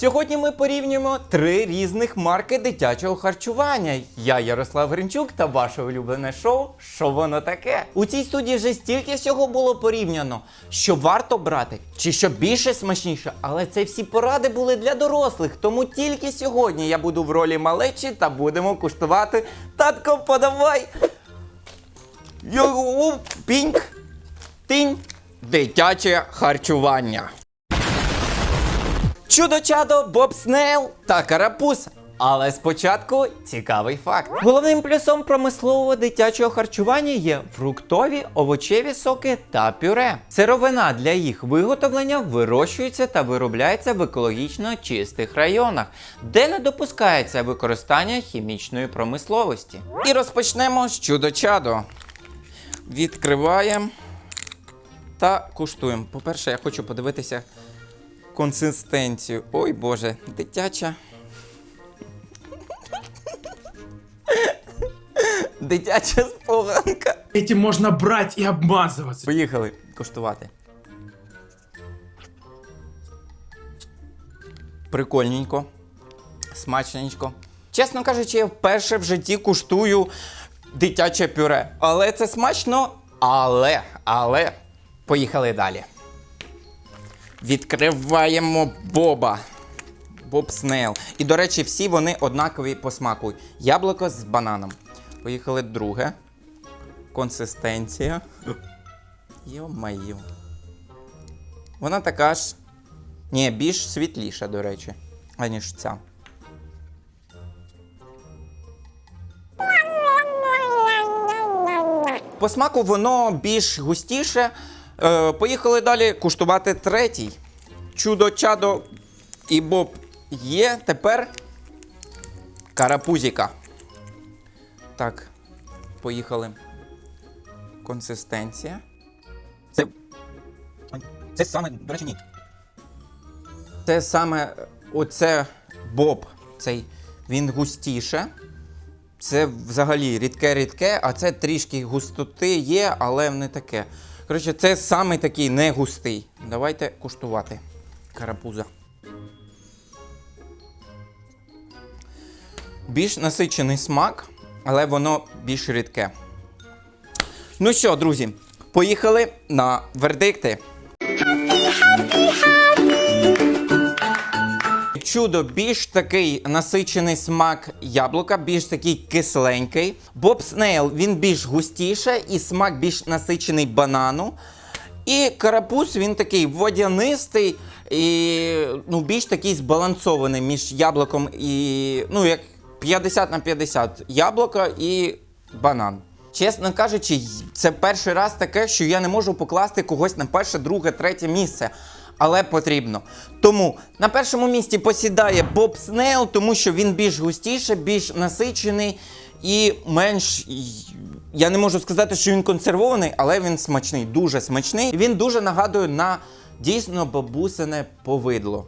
Сьогодні ми порівнюємо три різних марки дитячого харчування. Я Ярослав Гринчук та ваше улюблене шоу Що воно таке? У цій студії вже стільки всього було порівняно, що варто брати, чи що більше смачніше, але це всі поради були для дорослих. Тому тільки сьогодні я буду в ролі малечі та будемо куштувати. Татко, подавай! Йоу, піньк, тинь, дитяче харчування. Чудо-чадо, Боб Снейл та Карапуз. Але спочатку цікавий факт. Головним плюсом промислового дитячого харчування є фруктові, овочеві соки та пюре. Сировина для їх виготовлення вирощується та виробляється в екологічно чистих районах, де не допускається використання хімічної промисловості. І розпочнемо з чудо-чадо. Відкриваємо та куштуємо. По-перше, я хочу подивитися консистенцію. Ой Боже, дитяча. Дитяча споганка. Этим можно брать и обмазываться. Поїхали куштувати. Прикольненько. Смачненько. Чесно кажучи, я вперше в житті куштую дитяче пюре. Але це смачно. Але, але. Поїхали далі. Відкриваємо Боба. Боб Снейл. І, до речі, всі вони однакові по смаку. Яблуко з бананом. Поїхали друге. Консистенція. Йо-майо. Вона така ж. Ні, більш світліша, до речі, аніж ця. По смаку воно більш густіше. Е, поїхали далі куштувати третій. Чудо чадо і Боб є. Тепер карапузіка. Так, поїхали. Консистенція. Це. Це саме, до речі, ні. Це саме оце Боб. Цей він густіше. Це взагалі рідке-рідке, а це трішки густоти є, але не таке. Коротше, це саме такий не густий. Давайте куштувати. Карапуза. Більш насичений смак, але воно більш рідке. Ну що, друзі, поїхали на вердикти. Чудо більш такий насичений смак яблука, більш такий кисленький. Боб Снейл він більш густіше і смак більш насичений банану. І карапуз він такий водянистий і ну, більш такий збалансований між яблуком і. ну, як 50 на 50 яблука і банан. Чесно кажучи, це перший раз таке, що я не можу покласти когось на перше, друге, третє місце. Але потрібно. Тому на першому місці посідає Боб Снейл, тому що він більш густіше, більш насичений і менш. Я не можу сказати, що він консервований, але він смачний, дуже смачний. Він дуже нагадує на дійсно бабусине повидло.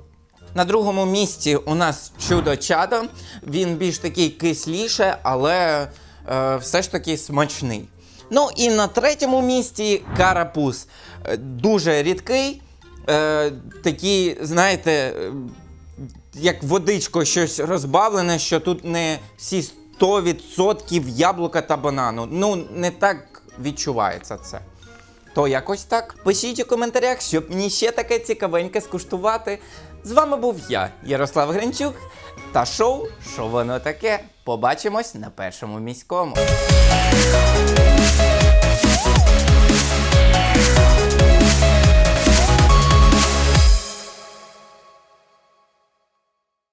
На другому місці у нас чудо чадо. Він більш такий кисліше, але е, все ж таки смачний. Ну і на третьому місці карапуз. Е, Дуже рідкий. Е, такий, знаєте, е, як водичко щось розбавлене, що тут не всі 100% яблука та банану. Ну, не так відчувається це. То якось так. Пишіть у коментарях, щоб мені ще таке цікавеньке скуштувати. З вами був я, Ярослав Гринчук, та шоу Що воно таке. Побачимось на першому міському.